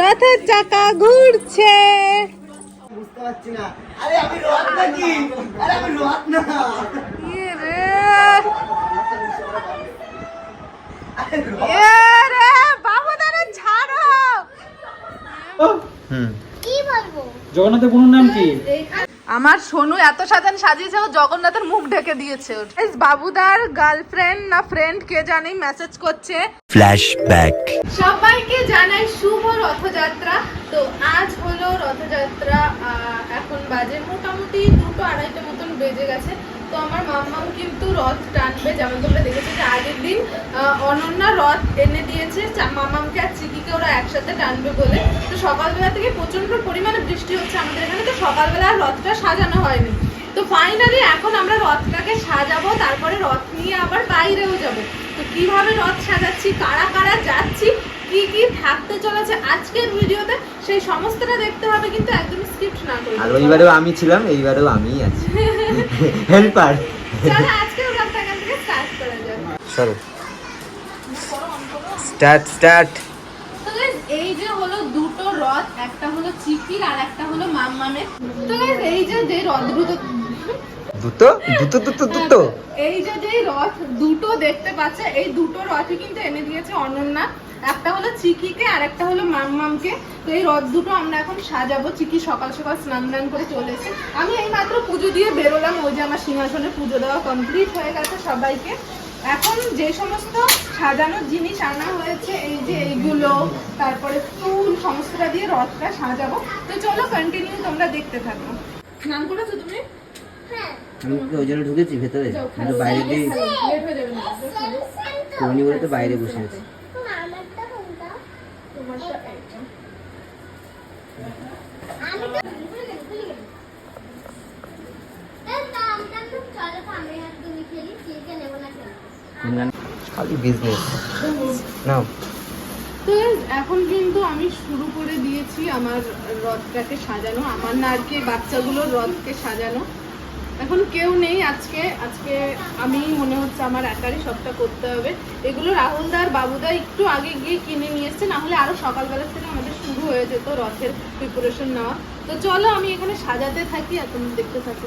রথের চাকা ঘুরছে। বুঝতে পারছি না। আরে আমি রথ নাকি? আরে আমি রথ না। ইয়ে রে। আরে রথ এ রে ছাড়ো। হুম। কি বলব? জগন্নাথের বোনের নাম কি? আমার সোনু এত সাজান সাজিয়েছে ও জগন্নাথের মুখ ঢেকে দিয়েছে। বাবুদার গার্লফ্রেন্ড না ফ্রেন্ড কে জানি মেসেজ করছে। ফ্ল্যাশব্যাক সবাইকে জানাই শুভ রথযাত্রা। তো আজ হলো রথযাত্রা এখন বাজে মোটামুটি দুটো আড়াইটা মতন বেজে গেছে। তো আমার মাম্মাও কিন্তু রথ টানবে, যেমন তোমরা দেখেছ যে আগের দিন অনন্যা রথ এনে দিয়েছে। মামামকে আর চিকিকে ওরা একসাথে টানবে বলে। তো সকালবেলা থেকে প্রচণ্ড পরিমাণে বৃষ্টি হচ্ছে আমাদের এখানে, তো সকালবেলা আর রথটা সাজানো হয়নি। তো ফাইনালি এখন আমরা রথটাকে সাজাবো, তারপরে রথ নিয়ে আবার বাইরেও যাব। তো কীভাবে রথ সাজাচ্ছি, কারা কারা যাচ্ছি কি কি থাকতে চলেছে আজকের ভিডিওতে সেই সমস্তটা দেখতে হবে কিন্তু একদম স্ক্রিপ্ট না করে। আর ওইবারেও আমি ছিলাম এইবারেও আমিই আছি। হেল্পার চলো আজকে রথটা এখান থেকে স্টার্ট করা যাক। চলো। স্টার্ট স্টার্ট এই যে হলো দুটো রথ একটা হলো চিকির আর একটা হলো মাম্মামের। তো এই যে যে রথ দুটো দুটো? দুটো দুটো দুটো? এই যে যে রথ দুটো দেখতে পাচ্ছে এই দুটো রথই কিন্তু এনে দিয়েছে অনন্যা। একটা হলো চিকিকে আর একটা হলো মামমামকে। তো এই রথ দুটো আমরা এখন সাজাবো। চিকি সকাল সকাল স্নান দান করে চলে এসে আমি এই মাত্র পুজো দিয়ে বেরোলাম ওই যে আমার সিংহাসনে পুজো দেওয়া কমপ্লিট হয়ে গেছে সবাইকে। এখন যে সমস্ত সাজানোর জিনিস আনা হয়েছে এই যে এইগুলো তারপরে ফুল সমস্তটা দিয়ে রথটা সাজাবো। তো চলো কন্টিনিউ তোমরা দেখতে থাকো। স্নান করেছ তুমি? হ্যাঁ। আমি কি ওই জন্য ঢুকেছি ভেতরে। বাইরে দিয়ে লেট যাবে না কোনি বলে তো বাইরে বসে আছি আমারটা কোনটা তোমারটা এইটা। আমি তো ভুলে গেছি, ভুলে গেছি। এই দামটা খুব চলো তো আমি আর তুমি খেলি চিকে নেব না খেলি খালি বিজনেস নাও। এখন কিন্তু আমি শুরু করে দিয়েছি আমার রথটাকে সাজানো আমার না আর কি বাচ্চাগুলোর রথকে সাজানো। এখন কেউ নেই আজকে আজকে আমি মনে হচ্ছে আমার একারই সবটা করতে হবে। এগুলো রাহুলদা আর বাবুদা একটু আগে গিয়ে কিনে নিয়ে এসছে না হলে আরও সকালবেলা থেকে আমাদের শুরু হয়ে যেত রথের প্রিপারেশন নেওয়া। তো চলো আমি এখানে সাজাতে থাকি আর তুমি দেখতে থাকো।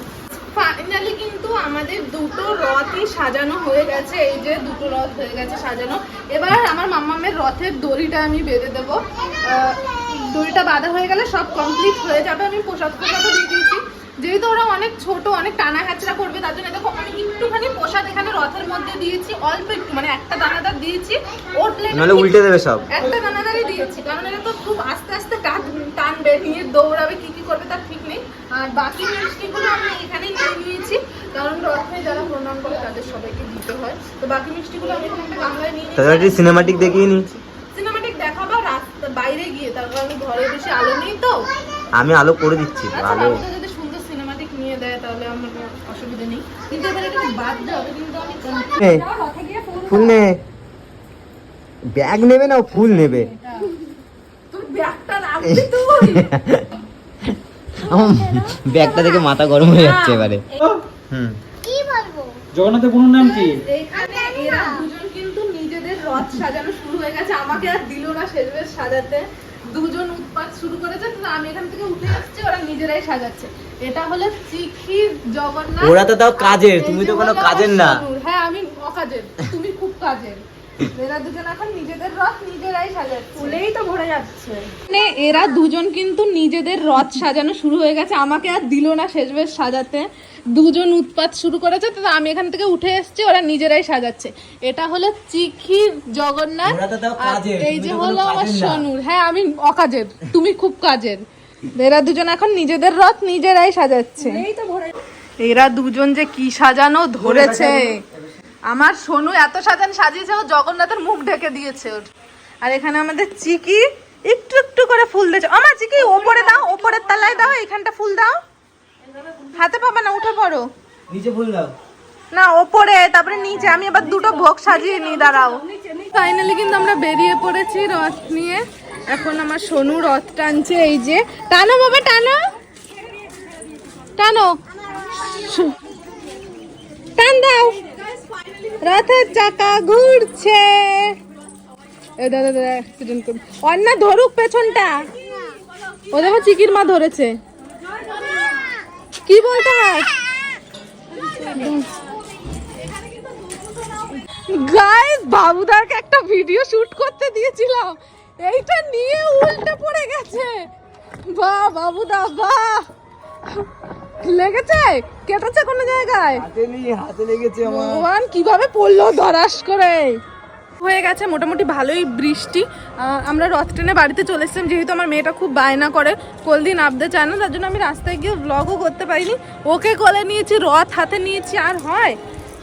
ফাইনালি কিন্তু আমাদের দুটো রথই সাজানো হয়ে গেছে এই যে দুটো রথ হয়ে গেছে সাজানো। এবার আমার মাম্মামের রথের দড়িটা আমি বেঁধে দেবো। দড়িটা বাঁধা হয়ে গেলে সব কমপ্লিট হয়ে যাবে আমি প্রসাদ প্রসাদও দিয়ে দিয়েছি। যেহেতু ওরা অনেক ছোট অনেক টানা হাচড়া করবে তার জন্য দেখো আমি একটুখানি প্রসাদ এখানে রথের মধ্যে দিয়েছি অল্প একটু মানে একটা দানাদার দিয়েছি। ওটলে নাহলে উল্টে দেবে সব। একটা দানাদারই দিয়েছি কারণ এটা তো খুব আস্তে আস্তে কাজ টানবে নিয়ে দৌড়াবে কি কি করবে তার ঠিক নেই। আর বাকি মিষ্টিগুলো আমি এখানে নিয়ে নিয়েছি কারণ রথে যারা প্রণাম করে তাদের সবাইকে দিতে হয় তো বাকি মিষ্টিগুলো আমি এখানে একটা গামলায় নিয়ে তাহলে একটু সিনেমাটিক দেখিয়ে নি। সিনেমাটিক দেখাবো রাস্তা বাইরে গিয়ে তার কারণ ঘরে বেশি আলো নেই তো। আমি আলো করে দিচ্ছি আচ্ছা আলো। যদি সুন্দর সিনেমাটিক নিয়ে দেয় তাহলে আমার অসুবিধা নেই। কিন্তু এবার এটা বাদ হবে কিন্তু আমি ফুল নে। ব্যাগ নেবে না ফুল নেবে। তোর ব্যাগটা রাখবি তুই। ব্যাগটা দেখে মাথা গরম হয়ে যাচ্ছে এবারে। হুম। জগন্নাথের বোনের নাম কি? এরা দুজন কিন্তু নিজেদের রথ সাজানো শুরু হয়ে গেছে। আমাকে আর দিল না শেষবেশ সাজাতে। দুজন উৎপাত শুরু করেছে তো আমি এখান থেকে উঠে আসছি ওরা নিজেরাই সাজাচ্ছে। এটা হলো চিখি জগন্নাথ ওরা তো তাও কাজের, তুমি তো কোনো কাজের না। হ্যাঁ আমি অকাজের তুমি খুব কাজের। এরা দুজন এখন নিজেদের রথ নিজেরাই সাজাচ্ছে। ফুলেই তো ভরে যাচ্ছে। মানে এরা দুজন কিন্তু নিজেদের রথ সাজানো শুরু হয়ে গেছে। আমাকে আর দিল না শেষবেশ সাজাতে। দুজন উৎপাত শুরু করেছে তো আমি এখান থেকে উঠে এসেছি ওরা নিজেরাই সাজাচ্ছে। এটা হলো চিখির জগন্নাথ আর এই যে হলো আমার সনুর। হ্যাঁ আমি অকাজের তুমি খুব কাজের। এরা দুজন এখন নিজেদের রথ নিজেরাই সাজাচ্ছে। এরা দুজন যে কি সাজানো ধরেছে। আমার সোনু এত সাজান সাজিয়েছে ও জগন্নাথের মুখ ঢেকে দিয়েছে ওর। আর এখানে আমাদের চিকি একটু একটু করে ফুল দিয়েছে। আমার চিকি ওপরে দাও ওপরের তলায় দাও এখানটা ফুল দাও। হাতে পাবে না উঠে পড়ো। নিচে ফুল দাও। না ওপরে তারপরে নিচে। আমি আবার দুটো ভোগ সাজিয়ে নিই দাঁড়াও। ফাইনালি কিন্তু আমরা বেরিয়ে পড়েছি রথ নিয়ে। এখন আমার সোনু রথ টানছে এই যে। টানো বাবা টানো। টানো। টান দাও। রথের চাকা ঘুরছে। দাদা অন্যা ধরুক পেছনটা। ও দেখো চিকির মা ধরেছে। কি বলতে হয় গাইস বাবুদাকে একটা ভিডিও শুট করতে দিয়েছিলাম। এইটা নিয়ে উল্টে পড়ে গেছে। বাহ, বাবুদা, বাহ। লেগেছে? কেটেছে কোনো জায়গায়? হাতে নেই হাতে লেগেছে আমার। ভগবান কীভাবে পড়ল ধরাস করে? হয়ে গেছে মোটামুটি ভালোই বৃষ্টি। আমরা রথ ট্রেনে বাড়িতে চলে এসেছিলাম যেহেতু আমার মেয়েটা খুব বায়না করে। কোলদিন নামতে চায় না তার জন্য আমি রাস্তায় গিয়ে ব্লগও করতে পারিনি। ওকে কোলে নিয়েছি রথ হাতে নিয়েছি আর হয়?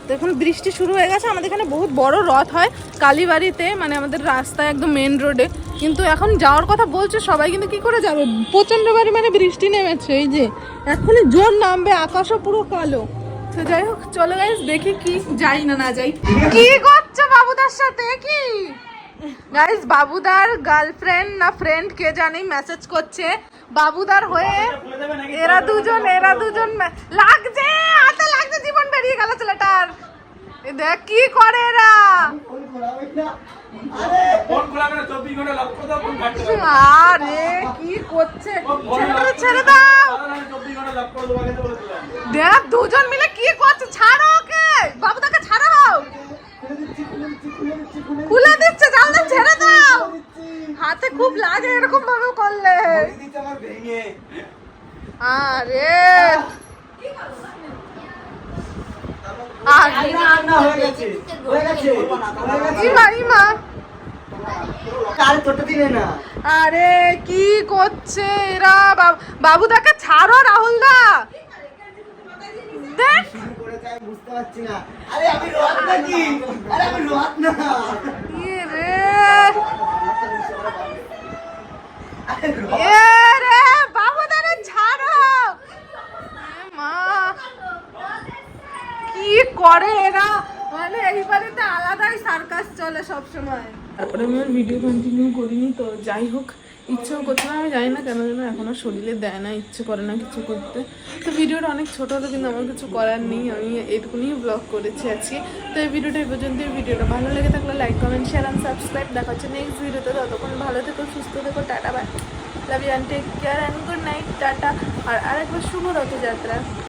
তো এখন বৃষ্টি শুরু হয়ে গেছে আমাদের এখানে বহুত বড় রথ হয় কালীবাড়িতে মানে আমাদের রাস্তায় একদম মেন রোডে কিন্তু এখন যাওয়ার কথা বলছে, সবাই কিন্তু কি করে যাবে? প্রচণ্ড মানে বৃষ্টি নেমেছে, এই যে এখনই জোর নামবে, আকাশও পুরো কালো। তো যাই হোক, চলো গাইস দেখি কি যাই না না যাই। কি করছ বাবুদার সাথে কি? গাইস বাবুদার গার্লফ্রেন্ড না ফ্রেন্ড কে জানি মেসেজ করছে। বাবুদার হয়ে এরা দুজন এরা দুজন লাগছে, হাতে লাগছে, জীবন বেরিয়ে গেল ছেলেটার। দেখ, কি করে এরা? আরে কি করছে? ছেড়ে দাও দেখ দুজন মিলে কি করছে? ছাড়ো ওকে। বাবুদাকে ছাড়াও খুলে দিচ্ছে ছেড়ে দাও। হাতে খুব লাগে এরকম ভাবে করলে আরে। আর। না হয়ে গেছে হয়ে গেছে। ইমা ইমা। আরে কি করছে এরা? বাব- ছাড়ো রাহুল দা দেখ। শুরু করেছে আমি বুঝতে পারছি না। আরে আমি রোহাত নাকি আরে আমি রোহাত না। রে। এ রে বাবুদারে ছাড়ো। মা। কি করে এরা? মানে এই বাড়িতে আলাদাই সার্কাস চলে সব সময় তারপরে আমি আর ভিডিও কন্টিনিউ করিনি, তো যাই হোক, ইচ্ছেও করছে না, আমি জানি না কেন যেন এখনও শরীরে দেয় না, ইচ্ছে করে না কিছু করতে। তো ভিডিওটা অনেক ছোট হলো, কিন্তু আমার কিছু করার নেই, আমি এটুকুনি ব্লগ করেছি আজকে। তো এই ভিডিওটা এই পর্যন্ত ভিডিওটা ভালো লেগে থাকলে like comment share and subscribe দেখা হচ্ছে নেক্সট ভিডিওতে, ততক্ষণ ভালো থেকো, সুস্থ থেকো, tata bye love you and take care and good night tata. আর আরেকবার শুভ রথযাত্রা